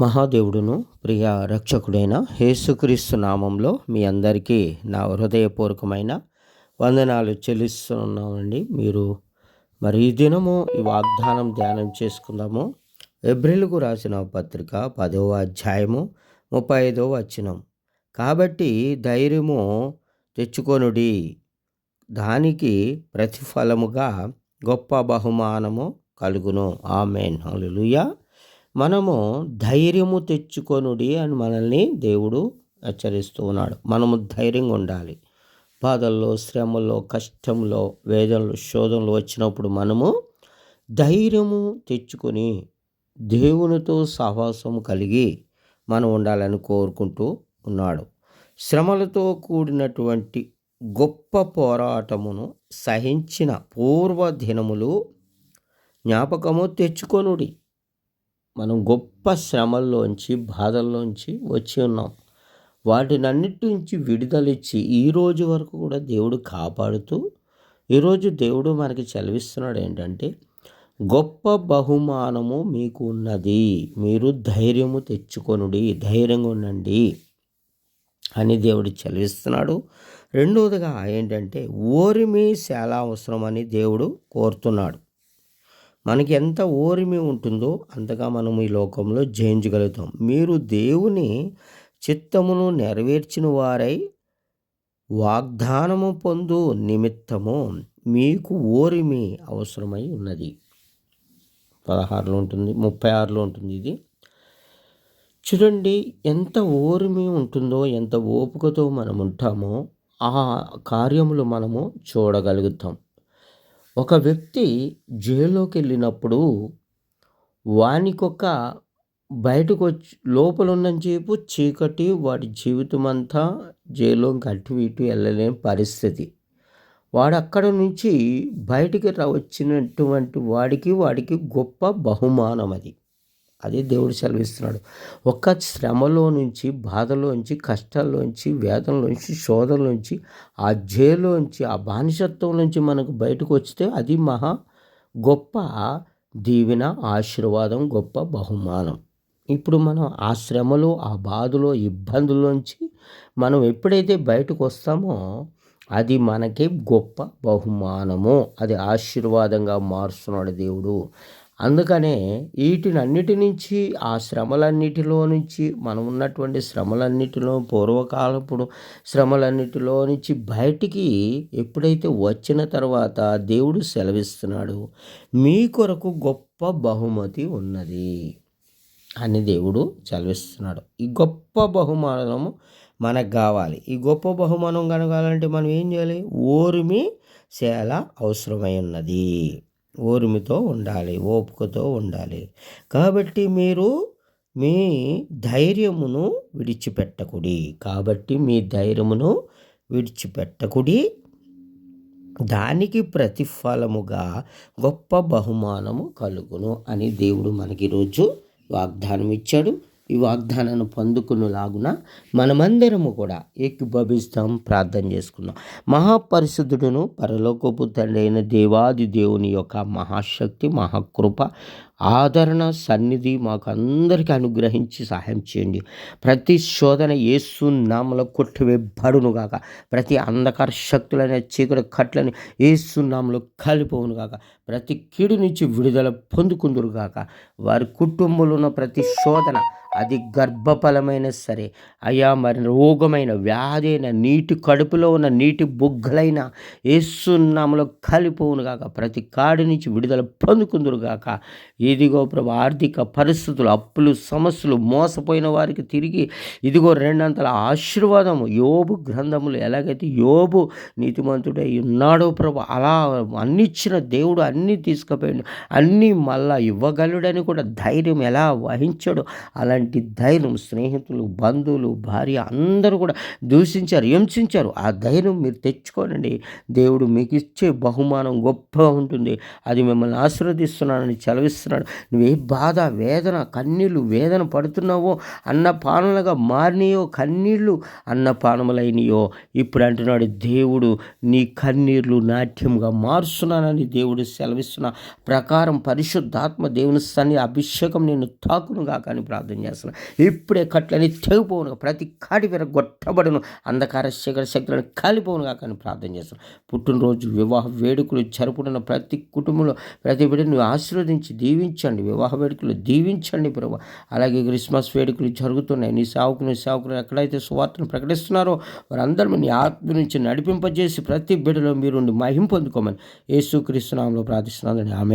మహాదేవుడును ప్రియ రక్షకుడైన యేసుక్రీస్తు నామంలో మీ అందరికీ నా హృదయపూర్వకమైన వందనాలు చెల్లిస్తున్నామండి. మీరు మరి ఈ దినము ఈ వాగ్దానం ధ్యానం చేసుకుందాము. ఎబ్రిల్కు రాసిన పత్రిక పదవ అధ్యాయము ముప్పై ఐదవ వచనం. కాబట్టి ధైర్యము తెచ్చుకొనుడి. దానికి ప్రతిఫలముగా గొప్ప బహుమానము కలుగును. ఆమెన్. హలుయా మనము ధైర్యము తెచ్చుకొనుడి అని మనల్ని దేవుడు హెచ్చరిస్తూ ఉన్నాడు. మనము ధైర్యంగా ఉండాలి. బాధల్లో శ్రమల్లో కష్టంలో వేదనలు శోధనలు వచ్చినప్పుడు మనము ధైర్యము తెచ్చుకొని దేవునితో సహవాసం కలిగి మనం ఉండాలని కోరుకుంటూ ఉన్నాడు. శ్రమలతో కూడినటువంటి గొప్ప పోరాటమును సహించిన పూర్వ దినములు జ్ఞాపకము తెచ్చుకొనుడి. మనం గొప్ప శ్రమల్లోంచి బాధల్లోంచి వచ్చి ఉన్నాం. వాటినన్నిటి నుంచి విడుదలిచ్చి ఈ రోజు వరకు కూడా దేవుడు కాపాడుతూ ఈరోజు దేవుడు మనకి చదివిస్తున్నాడు ఏంటంటే గొప్ప బహుమానము మీకు ఉన్నది. మీరు ధైర్యము తెచ్చుకొనుడి ధైర్యంగా ఉండండి అని దేవుడు చదివిస్తున్నాడు రెండవదిగా ఏంటంటే ఓరిమి చాలా అవసరమని దేవుడు కోరుతున్నాడు. మనకి ఎంత ఓరిమి ఉంటుందో అంతగా మనం ఈ లోకంలో జయించగలుగుతాం. మీరు దేవుని చిత్తమును నెరవేర్చిన వారై వాగ్దానము పొందు నిమిత్తము మీకు ఓరిమి అవసరమై ఉన్నది. పదహారులో ఉంటుంది ముప్పై ఆరులో ఉంటుంది ఇది. చూడండి ఎంత ఓరిమి ఉంటుందో ఎంత ఓపికతో మనం ఉంటామో ఆ కార్యములు మనము చూడగలుగుతాం. ఒక వ్యక్తి జైల్లోకి వెళ్ళినప్పుడు వానికొక బయటకు వచ్చి లోపల ఉన్నంతసేపు చీకటి వాడి జీవితం అంతా జైల్లోకి అటు ఇటు వెళ్ళలేని పరిస్థితి. వాడు అక్కడ నుంచి బయటికి వచ్చినటువంటి వాడికి వాడికి గొప్ప బహుమానం అది అది దేవుడు సెలవిస్తున్నాడు. ఒక్క శ్రమలో నుంచి బాధలోంచి కష్టాల్లోంచి వేదనలోంచి శోధనలోంచి ఆ జైల్లోంచి ఆ బానిసత్వం నుంచి మనకు బయటకు వస్తే అది మహా గొప్ప దీవెన ఆశీర్వాదం గొప్ప బహుమానం. ఇప్పుడు మనం ఆ శ్రమలో ఆ బాధలో ఇబ్బందుల్లోంచి మనం ఎప్పుడైతే బయటకు వస్తామో అది మనకి గొప్ప బహుమానము. అది ఆశీర్వాదంగా మారుస్తున్నాడు దేవుడు. అందుకనే వీటినన్నిటి నుంచి ఆ శ్రమలన్నిటిలో నుంచి మనం ఉన్నటువంటి శ్రమలన్నిటిలో పూర్వకాలప్పుడు శ్రమలన్నిటిలో నుంచి బయటికి ఎప్పుడైతే వచ్చిన తర్వాత దేవుడు సెలవిస్తున్నాడు మీ కొరకు గొప్ప బహుమతి ఉన్నది అని దేవుడు సెలవిస్తున్నాడు. ఈ గొప్ప బహుమానము మనకు కావాలి. ఈ గొప్ప బహుమానం కనగాలంటే మనం ఏం చేయాలి? ఓరిమి చాలా అవసరమై ఉన్నది. ఓర్మితో ఉండాలి ఓపికతో ఉండాలి. కాబట్టి మీరు మీ ధైర్యమును విడిచిపెట్టకుడి. కాబట్టి మీ ధైర్యమును విడిచిపెట్టకుడి. దానికి ప్రతిఫలముగా గొప్ప బహుమానము కలుగును అని దేవుడు మనకి ఈరోజు వాగ్దానం ఇచ్చాడు ఈ వాగ్దానాన్ని పొందుకునేలాగున మనమందరము కూడా ఏకీభవిస్తాం ప్రార్థన చేసుకుందాం. మహాపరిశుద్ధుడును పరలోకపు తండ్రి అయిన దేవాది దేవుని యొక్క మహాశక్తి మహాకృప ఆదరణ సన్నిధి మాకు అందరికీ అనుగ్రహించి సహాయం చేయండి. ప్రతి శోధన ఏసు నామలో కొట్టివేబ్బడును గాక. ప్రతి అంధకార శక్తులైన చీకటి కట్లని ఏసు నామలో కలిపోవును గాక. ప్రతి కీడు నుంచి విడుదల పొందుకుందురు గాక. వారి కుటుంబంలో ఉన్న ప్రతి శోధన అది గర్భఫలమైన సరే అయ్యా మరి రోగమైన వ్యాధైన నీటి కడుపులో ఉన్న నీటి బుగ్గలైన ఏసునామలో కలిపోవును ప్రతి కాడి నుంచి విడుదల పొందుకుందురుగాక ఇదిగో ప్రభు ఆర్థిక పరిస్థితులు అప్పులు సమస్యలు మోసపోయిన వారికి తిరిగి ఇదిగో రెండంతల ఆశీర్వాదము. యోబు గ్రంథములు ఎలాగైతే యోబు నీతిమంతుడై ఉన్నాడో ప్రభు అలా అన్నిచ్చిన దేవుడు అన్నీ తీసుకుపోయాడు అన్నీ మళ్ళా ఇవ్వగలుడని కూడా ధైర్యం ఎలా వహించాడో అలాంటి ధైర్యం స్నేహితులు బంధువులు భార్య అందరూ కూడా దూషించారు హింసించారు. ఆ ధైర్యం మీరు తెచ్చుకోనండి. దేవుడు మీకు ఇచ్చే బహుమానం గొప్పగా ఉంటుంది. అది మిమ్మల్ని ఆశీర్వదిస్తున్నానని చలవిస్తున్నాడు. నువ్వు ఏ బాధ వేదన కన్నీళ్ళు వేదన పడుతున్నావో అన్న పానలుగా మారినాయో కన్నీళ్ళు అన్న పానములైనయో ఇప్పుడు అంటున్నాడు దేవుడు నీ కన్నీళ్ళు నాట్యంగా మారుస్తున్నానని దేవుడు సెలవిస్తున్న ప్రకారం పరిశుద్ధాత్మ దేవుని సన్ని అభిషేకం నేను తాకునుగా కానీ ప్రార్థన చేస్తున్నాను ఇప్పుడే కట్లని తెగిపోవును ప్రతి కాడి మీద గొట్టబడును. అంధకార శిఖర శక్తులను కాలిపోవును కానీ ప్రార్థన చేస్తున్నాను పుట్టినరోజు వివాహ వేడుకలు జరుపుకున్న ప్రతి కుటుంబంలో ప్రతి బిడ్డను ఆశీర్వదించి దీవించండి. వివాహ వేడుకలు దీవించండి ప్రభు. అలాగే క్రిస్మస్ వేడుకలు జరుగుతున్నాయి. నీ సేవకుని సేవకులు ఎక్కడైతే సువార్తను ప్రకటిస్తున్నారో వారందరూ నీ ఆత్మ నుంచి నడిపింపజేసి ప్రతి బిడ్డలో మీరు మహిం పొందుకోమని యేసు క్రీస్తునామంలో ప్రార్థిస్తున్నాను ఆమె